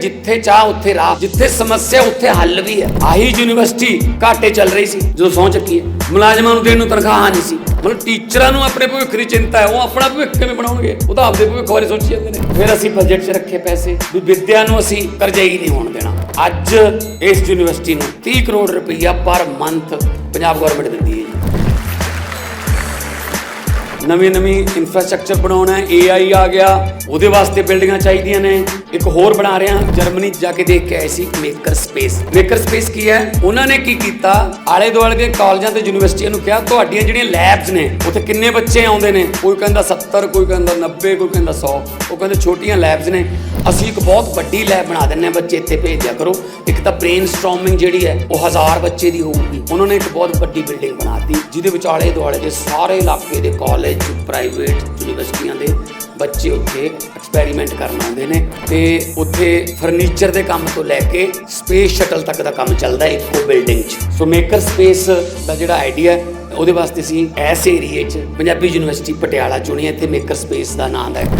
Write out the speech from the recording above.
ਜਿੱਥੇ ਚਾਹ, ਉੱਥੇ ਰਾਹ, ਜਿੱਥੇ ਸਮੱਸਿਆ, ਉੱਥੇ ਹੱਲ ਵੀ ਹੈ। ਆਹੀ ਯੂਨੀਵਰਸਿਟੀ ਘਾਟੇ ਚੱਲ ਰਹੀ ਸੀ, ਜਦੋਂ ਸਹੁੰ ਚੱਕੀ ਹੈ। ਮੁਲਾਜ਼ਮਾਂ ਨੂੰ ਦੇਣ ਨੂੰ ਤਨਖਾਹ ਨਹੀਂ ਸੀ। ਮਤਲਬ ਟੀਚਰਾਂ ਨੂੰ ਆਪਣੇ ਭਵਿੱਖ ਦੀ ਚਿੰਤਾ ਹੈ, ਉਹ ਆਪਣਾ ਭਵਿੱਖ ਕਿਵੇਂ ਬਣਾਉਣਗੇ? ਉਹ ਤਾਂ ਆਪਦੇ ਭਵਿੱਖ ਬਾਰੇ ਸੋਚੀ ਜਾਂਦੇ ਨੇ। ਫਿਰ ਅਸੀਂ ਬਜਟ 'ਚ ਰੱਖੇ ਪੈਸੇ ਵੀ ਵਿਦਿਆ ਨੂੰ ਅਸੀਂ ਕਰਜ਼ੇ ਹੀ ਨਹੀਂ ਹੋਣ ਦੇਣਾ। ਅੱਜ ਇਸ ਯੂਨੀਵਰਸਿਟੀ ਨੂੰ 30 ਕਰੋੜ ਰੁਪਈਆ ਪਰ ਮੰਥ ਪੰਜਾਬ ਗਵਰਨਮੈਂਟ ਦਿੰਦੀ ਹੈ ਜੀ। ਨਵੀਂ ਨਵੀਂ ਇਨਫਰਾਸਟ੍ਰਕਚਰ ਬਣਾਉਣਾ ਹੈ ਏਆਈ ਆ ਗਿਆ। ਉਹਦੇ ਵਾਸਤੇ ਬਿਲਡਿੰਗਾਂ ਚਾਹੀਦੀਆਂ ਨੇ। ਇੱਕ ਹੋਰ ਬਣਾ ਰਹੇ ਹਾਂ ਜਰਮਨੀ 'ਚ ਜਾ ਕੇ ਦੇਖ ਕੇ ਆਏ ਸੀ ਮੇਕਰ ਸਪੇਸ ਮੇਕਰ ਸਪੇਸ ਕੀ ਹੈ? ਉਹਨਾਂ ਨੇ ਕੀ ਕੀਤਾ? ਆਲੇ ਦੁਆਲੇ ਦੇ ਕਾਲਜਾਂ ਤੇ ਯੂਨੀਵਰਸਿਟੀਆਂ ਨੂੰ ਕਿਹਾ, ਤੁਹਾਡੀਆਂ ਜਿਹੜੀਆਂ ਲੈਬਸ ਨੇ, ਉੱਥੇ ਕਿੰਨੇ ਬੱਚੇ ਆਉਂਦੇ ਨੇ? ਕੋਈ ਕਹਿੰਦਾ 70 ਕੋਈ ਕਹਿੰਦਾ 90 ਕੋਈ ਕਹਿੰਦਾ 100 ਉਹ ਕਹਿੰਦੇ ਛੋਟੀਆਂ ਲੈਬਸ ਨੇ। ਅਸੀਂ ਇੱਕ ਬਹੁਤ ਵੱਡੀ ਲੈਬ ਬਣਾ ਦਿੰਨੇ ਆ ਬੱਚੇ ਇੱਥੇ ਭੇਜਦਿਆਂ ਕਰੋ। ਇੱਕ ਤਾਂ ਬ੍ਰੇਨਸਟਾਰਮਿੰਗ ਜਿਹੜੀ ਹੈ, ਉਹ ਹਜ਼ਾਰ ਬੱਚੇ ਦੀ ਹੋਊਗੀ। ਉਹਨਾਂ ਨੇ ਇੱਕ ਬਹੁਤ ਵੱਡੀ ਬਿਲਡਿੰਗ ਬਣਾਤੀ ਜਿਹਦੇ ਵਿੱਚ ਆਲੇ ਦੁਆਲੇ ਦੇ ਸਾਰੇ ਇਲਾਕੇ ਦੇ ਕਾਲਜ ਪ੍ਰਾਈਵੇਟ ਯੂਨੀਵਰਸਿਟੀਆਂ ਦੇ ਬੱਚੇ ਉੱਥੇ ਐਕਸਪੈਰੀਮੈਂਟ ਕਰਨ ਆਉਂਦੇ ਨੇ ਤੇ ਉੱਥੇ ਫਰਨੀਚਰ ਦੇ ਕੰਮ ਤੋਂ ਲੈ ਕੇ ਸਪੇਸ ਸ਼ਟਲ ਤੱਕ ਦਾ ਕੰਮ ਚੱਲਦਾ ਹੈ ਇੱਕੋ ਬਿਲਡਿੰਗ 'ਚ। ਸੋ ਮੇਕਰ ਸਪੇਸ ਦਾ ਜਿਹੜਾ ਆਈਡੀਆ ਹੈ, ਉਹਦੇ ਵਾਸਤੇ ਅਸੀਂ ਐਸ ਏਰੀਏ 'ਚ ਪੰਜਾਬੀ ਯੂਨੀਵਰਸਿਟੀ ਪਟਿਆਲਾ ਚੁਣੀ ਹੈ, ਇੱਥੇ ਮੇਕਰ ਸਪੇਸ ਦਾ ਨਾਮ ਦਾ ਇੱਕ